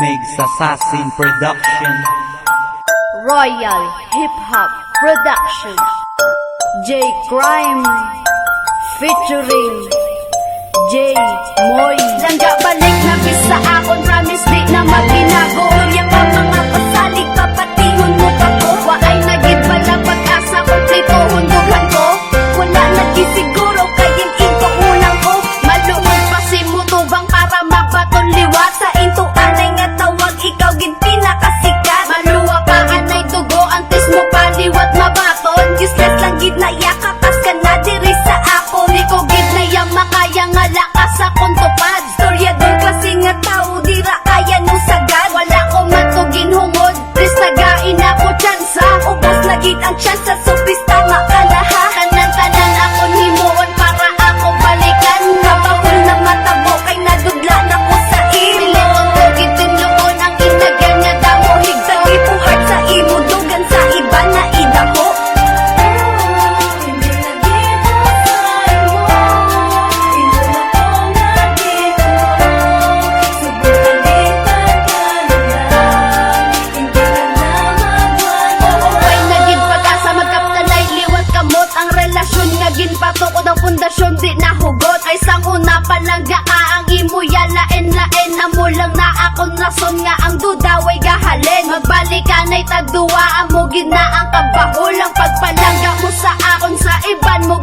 Megs Assassin Production. Royal Hip Hop Production. J. Crime Featuring J. Moy. Langga balik na isang una palangga ang imuya lain lain Amo lang na akong rason nga ang dudaway gahalin Magbalikan ay tagduwa mo gid na ang kabahulang pagpalangga mo sa akon sa iban mo